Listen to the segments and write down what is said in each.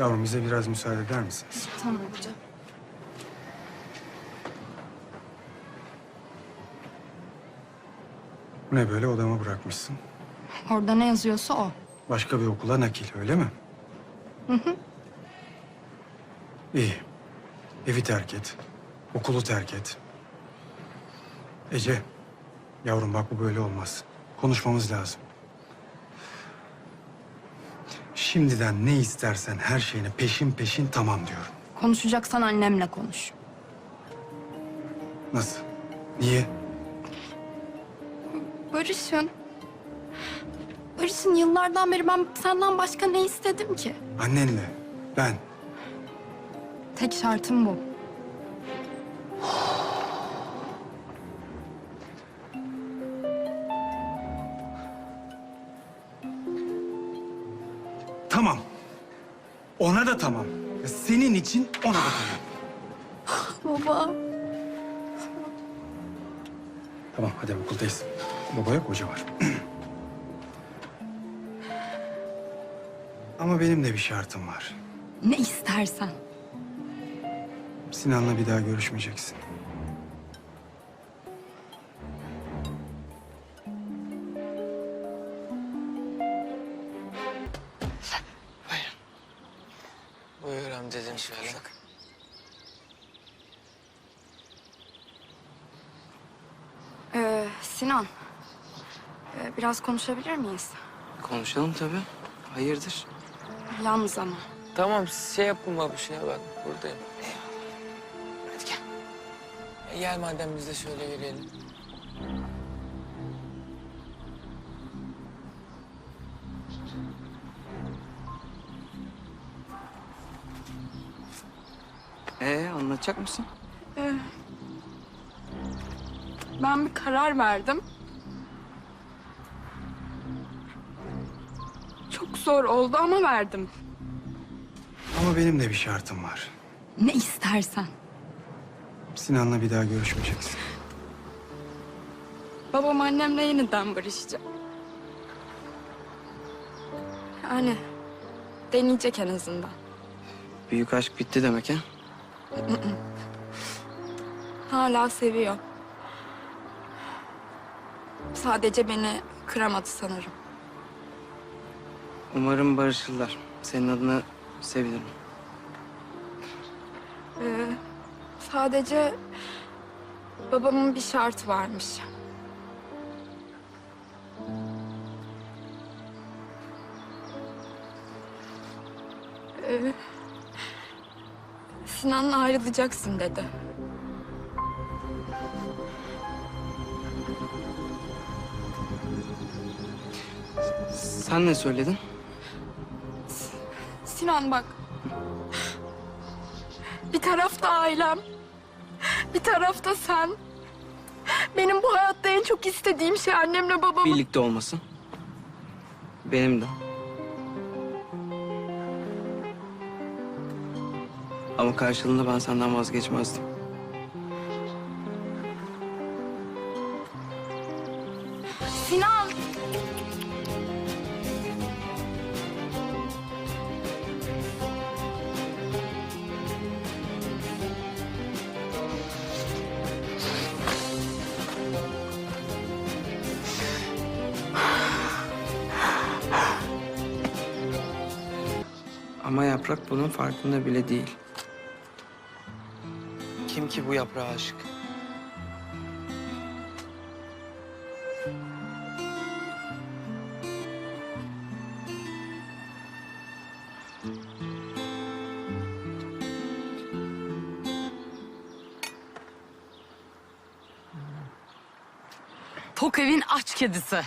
Yavrum bize biraz müsaade eder misiniz? Tamam hocam. Bu ne böyle odama bırakmışsın? Orada ne yazıyorsa o. Başka bir okula nakil öyle mi? Hı hı. İyi. Evi terk et. Okulu terk et. Ece. Yavrum bak bu böyle olmaz. Konuşmamız lazım. Şimdiden ne istersen her şeyine peşin peşin tamam diyorum. Konuşacaksan annemle konuş. Nasıl? Niye? Barış'ın. Barış'ın yıllardan beri ben senden başka ne istedim ki? Annenle. Ben. Tek şartım bu. Tamam. Ona da tamam. Senin için ona da tamam. Baba. Tamam hadi okuldayız. Baba yok hoca var. Ama benim de bir şartım var. Ne istersen. Sinan'la bir daha görüşmeyeceksin. Sinan. ee, biraz konuşabilir miyiz? Konuşalım tabii. Hayırdır? Yalnız ama. Tamam şey yapma bir şeye bak buradayım. Hadi gel. E, gel madem biz de şöyle yürüyelim. Ee anlatacak mısın? Ben bir karar verdim. Çok zor oldu ama verdim. Ama benim de bir şartım var. Ne istersen. Sinan'la bir daha görüşmeyeceksin. Babam annemle yeniden barışacak. Yani deneyecek en azından. Büyük aşk bitti demek ha? Hala seviyor. Sadece beni kıramadı sanırım. Umarım barışırlar. Senin adına sevinirim. Ee, sadece babamın bir şartı varmış. Ee, Sinan'la ayrılacaksın dedi. Sen ne söyledin? Sinan bak. Bir tarafta ailem. Bir tarafta sen. Benim bu hayatta en çok istediğim şey annemle babamın... Birlikte olmasın. Benim de. Ama karşılığında ben senden vazgeçmezdim. Sinan! Ama yaprak bunun farkında bile değil. Kim ki bu yaprağa aşık? Tok evin aç kedisi.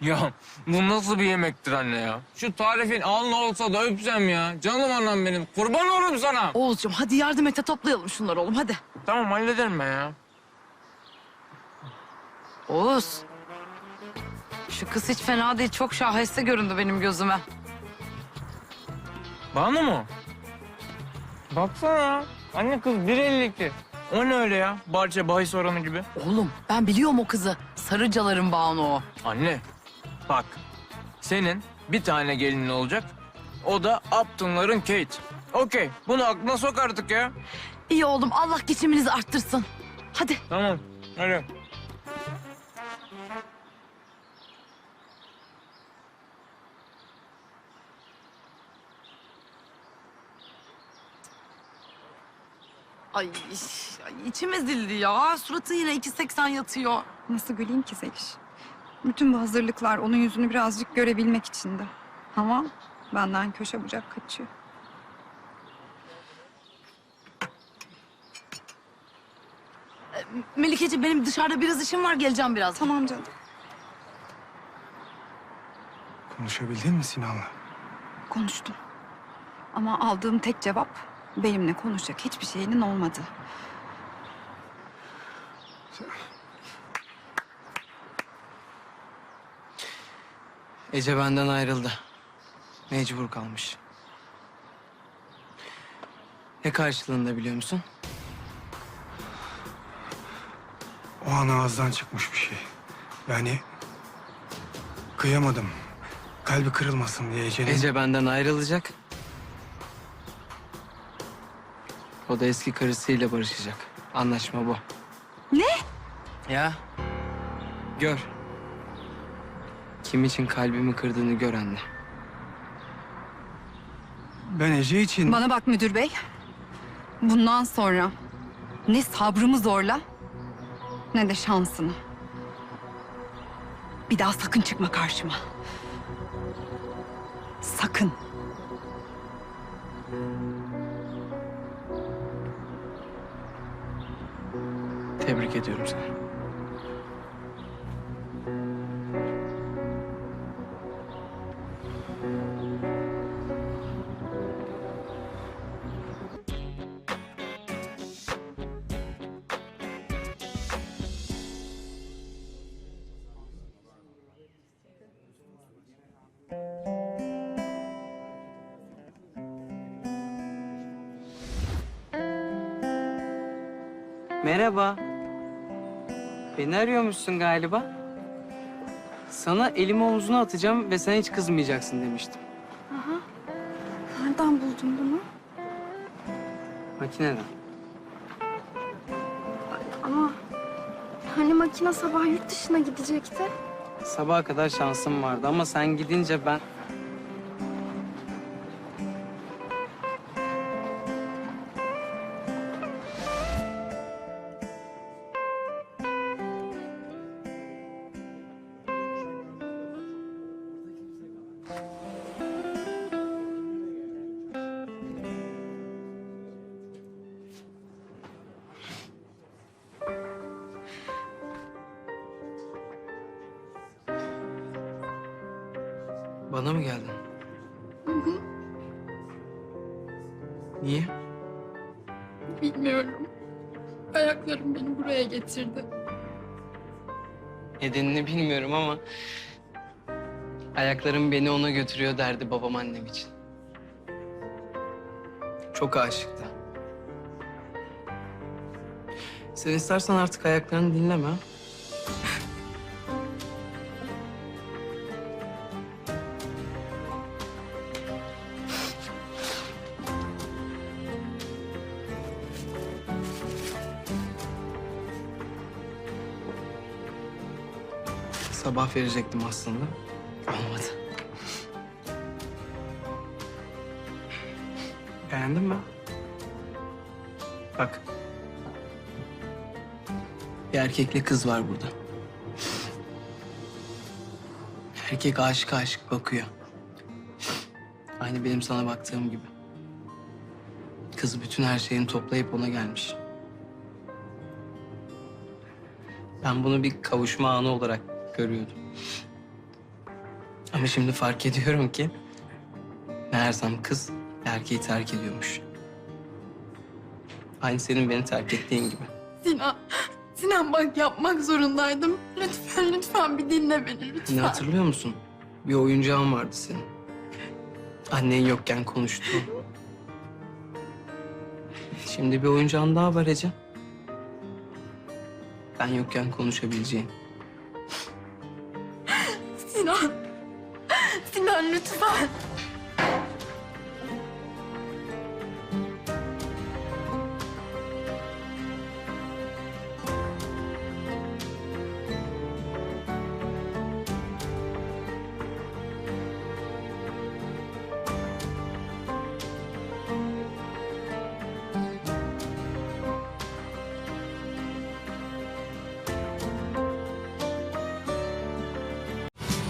Ya bu nasıl bir yemektir anne ya? Şu tarifin alnı olsa da öpsem ya. Canım anam benim. Kurban olurum sana. Oğuzcuğum hadi yardım et de toplayalım şunları oğlum hadi. Tamam hallederim ben ya. Oğuz. Şu kız hiç fena değil. Çok şaheste göründü benim gözüme. Banu mu? Baksana. Anne kız 1.52. O ne öyle ya? Barça bahis oranı gibi. Oğlum ben biliyorum o kızı. Sarıcaların bağını o. Anne bak. Senin bir tane gelinin olacak. O da Upton'ların Kate. Okey. Bunu aklına sok artık ya. İyi oğlum Allah geçiminizi arttırsın. Hadi. Tamam. Hadi. Ay, ay içim ezildi ya. Suratı yine 2.80 yatıyor. Nasıl güleyim ki Zeliş? Bütün bu hazırlıklar onun yüzünü birazcık görebilmek içindi. Ama benden köşe bucak kaçıyor. Melikeciğim benim dışarıda biraz işim var geleceğim biraz. Tamam canım. Konuşabildin mi Sinan'la? Konuştum. Ama aldığım tek cevap benimle konuşacak hiçbir şeyinin olmadı. Ece benden ayrıldı. Mecbur kalmış. Ne karşılığında biliyor musun? O an ağızdan çıkmış bir şey. Yani kıyamadım. Kalbi kırılmasın diye Ece'nin. Ece benden ayrılacak. O da eski karısıyla barışacak. Anlaşma bu. Ne? Ya. Gör. Kim için kalbimi kırdığını gör anne. Ben Ece için... Bana bak müdür bey. Bundan sonra ne sabrımı zorla ne de şansını. Bir daha sakın çıkma karşıma. Sakın. Tebrik ediyorum seni. Merhaba. Beni arıyormuşsun galiba. Sana elimi omzuna atacağım ve sen hiç kızmayacaksın demiştim. Nereden buldun bunu? Makineden. Ama hani makine sabah yurt dışına gidecekti. Sabaha kadar şansım vardı ama sen gidince ben... Bana mı geldin? Niye? Bilmiyorum. Ayaklarım beni buraya getirdi. Nedenini bilmiyorum ama... Ayaklarım beni ona götürüyor derdi babam annem için. Çok aşıktı. Sen istersen artık ayaklarını dinleme. Sabah verecektim aslında. Olmadı. Beğendin mi? Bak. Bir erkekle kız var burada. Erkek aşık aşık bakıyor. Aynı benim sana baktığım gibi. Kız bütün her şeyini toplayıp ona gelmiş. Ben bunu bir kavuşma anı olarak görüyordum. Ama şimdi fark ediyorum ki meğersem kız erkeği terk ediyormuş. Aynı senin beni terk ettiğin gibi. Sinan, Sinan bak yapmak zorundaydım. Lütfen, lütfen bir dinle beni lütfen. Ne hatırlıyor musun? Bir oyuncağın vardı senin. Annen yokken konuştuğun. Şimdi bir oyuncağın daha var Ece. Ben yokken konuşabileceğin.